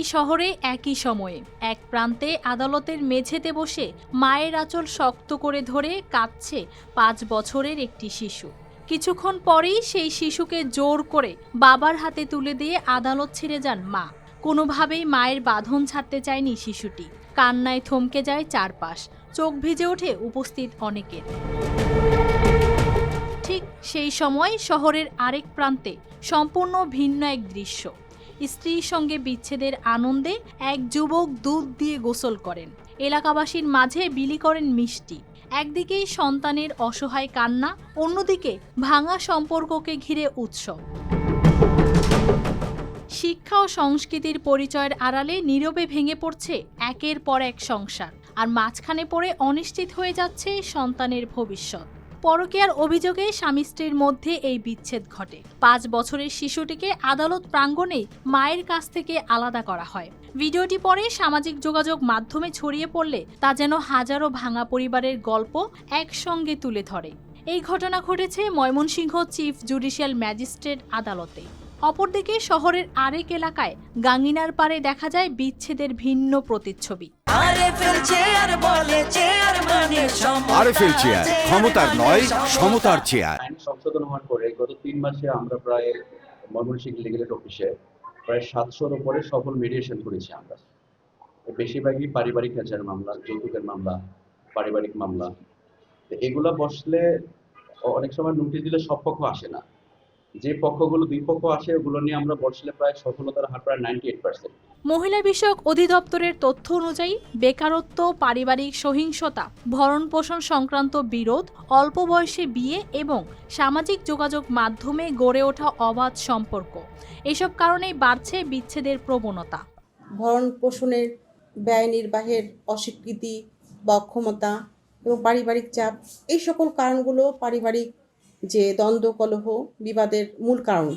একই শহরে একই সময়ে। এক প্রান্তে আদালতের মেঝেতে বসে মায়ের আঁচল শক্ত করে ধরে কাঁদছে পাঁচ বছরের একটি শিশু। কিছুক্ষণ পরেই সেই শিশুকে জোর করে বাবার হাতে তুলে দিয়ে আদালত ছেড়ে যান মা। কোনোভাবেই মায়ের বাঁধন ছাড়তে চায়নি শিশুটি। কান্নায় থমকে যায় চারপাশ। চোখ ভিজে ওঠে উপস্থিত অনেকের। ঠিক সেই সময় শহরের আরেক প্রান্তে সম্পূর্ণ ভিন্ন এক দৃশ্য। স্ত্রীর সঙ্গে বিচ্ছেদের আনন্দে এক যুবক দুধ দিয়ে গোসল করেন। এলাকাবাসীর মাঝে বিলি করেন মিষ্টি। একদিকে সন্তানের অসহায় কান্না, অন্যদিকে ভাঙা সম্পর্ককে ঘিরে উৎসব। শিক্ষা ও সংস্কৃতির পরিচয়ের আড়ালে নীরবে ভেঙে পড়ছে একের পর এক সংসার, আর মাঝখানে পড়ে অনিশ্চিত হয়ে যাচ্ছে সন্তানের ভবিষ্যৎ। পরকীয়ার অভিযোগে স্বামী স্ত্রীর মধ্যে এই বিচ্ছেদ ঘটে। পাঁচ বছরের শিশুটিকে আদালত প্রাঙ্গণে মায়ের কাছ থেকে আলাদা করা হয়। ভিডিওটি পরে সামাজিক যোগাযোগ মাধ্যমে ছড়িয়ে পড়লে তা যেন হাজারো ভাঙা পরিবারের গল্প একসঙ্গে তুলে ধরে। এই ঘটনা ঘটেছে ময়মনসিংহ চিফ জুডিশিয়াল ম্যাজিস্ট্রেট আদালতে। অপরদিকে শহরের আরেক এলাকায় গাঙ্গিনার পারে দেখা যায় বিচ্ছেদের ভিন্ন প্রতিচ্ছবি। আরে ফেলছে আর বলে চেয়ার আরএফএল চেয়ার ক্ষমতার নয় সমতার চেয়ার সংশোধন হওয়ার পরে গত তিন মাসে আমরা প্রায় ময়মনসিংহ লিগেল এড অফিসে প্রায় সাতশোর উপরে সফল মিডিয়েশন করেছি আমরা। বেশিরভাগই পারিবারিক নেচার মামলা যৌতুকের মামলা পারিবারিক মামলা। এগুলা বসলে অনেক সময় নোটিশ দিলে সব পক্ষ আসে না। যে পক্ষগুলো দুই পক্ষ আসে ওগুলো নিয়ে আমরা বসলে প্রায় সফলতার হার প্রায় নাইনটি এইট পার্সেন্ট মহিলা বিষয়ক অধিদপ্তরের তথ্য অনুযায়ী বেকারত্ব পারিবারিক সহিংসতা ভরণ পোষণ সংক্রান্ত বিরোধ অল্প বয়সে বিয়ে এবং সামাজিক যোগাযোগ মাধ্যমে গড়ে ওঠা অবাধ সম্পর্ক। এসব কারণেই বাড়ছে বিচ্ছেদের প্রবণতা। ভরণ পোষণের ব্যয় নির্বাহের অস্বীকৃতি বা অক্ষমতা এবং পারিবারিক চাপ এই সকল কারণগুলো পারিবারিক যে দ্বন্দ্ব কলহ বিবাদের মূল কারণ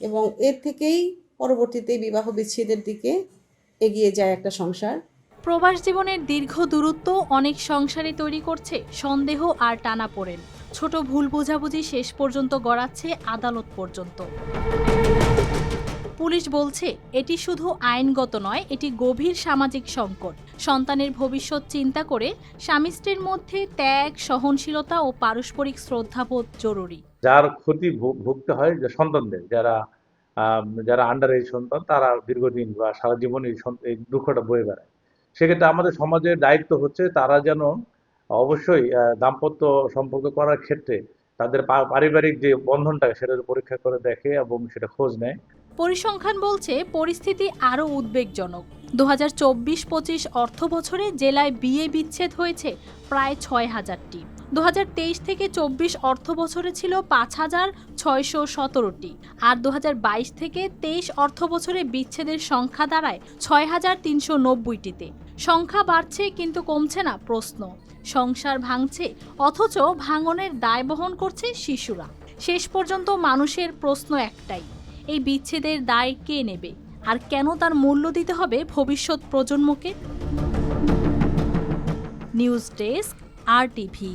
এবং এর থেকেই পরবর্তীতে বিবাহ বিচ্ছেদের দিকে এগিয়ে যায় একটা সংসার। প্রবাস জীবনের দীর্ঘ দূরত্ব অনেক সংসারে তৈরি করছে, সন্দেহ আর টানা পড়েন। ছোট ভুল বোঝাবুঝি শেষ পর্যন্ত গড়াচ্ছে আদালত পর্যন্ত। পুলিশ বলছে, এটি শুধু আইনগত নয়, এটি গভীর সামাজিক সংকট। সন্তানের ভবিষ্যৎ চিন্তা করে স্বামী স্ত্রীর মধ্যে ত্যাগ, সহনশীলতা ও পারস্পরিক শ্রদ্ধাবোধ জরুরি। যার ক্ষতি ভুগতে হয় যে সন্তানদের, যারা যারা আন্ডার এজ সন্তান, তারা দীর্ঘদিন বা সারা জীবন এই দুঃখটা বয়ে বেড়ায়। সেক্ষেত্রে আমাদের সমাজের দায়িত্ব হচ্ছে তারা যেন অবশ্যই দাম্পত্য সম্পর্ক করার ক্ষেত্রে তাদের পারিবারিক যে বন্ধনটা সেটা পরীক্ষা করে দেখে এবং সেটা খোঁজ নেয়। পরিসংখ্যান বলছে পরিস্থিতি আরও উদ্বেগজনক। দু হাজার চব্বিশ পঁচিশ অর্থ বছরে জেলায় বিয়ে বিচ্ছেদ হয়েছে প্রায় ছয় হাজারটি। দু হাজার তেইশ থেকে চব্বিশ অর্থ বছরে ছিল পাঁচ হাজার ছয়শো সতেরোটি। আর দু হাজার বাইশ থেকে তেইশ অর্থ বছরে বিচ্ছেদের সংখ্যা দাঁড়ায় ছয় হাজার তিনশো নব্বইটিতে। সংখ্যা বাড়ছে কিন্তু কমছে না প্রশ্ন। সংসার ভাঙছে, অথচ ভাঙনের দায় বহন করছে শিশুরা। শেষ পর্যন্ত মানুষের প্রশ্ন একটাই এই বিচ্ছেদের দায় কে নেবে? আর কেন তার মূল্য দিতে হবে ভবিষ্যৎ প্রজন্মকে? নিউজ ডেস্ক, আর টিভি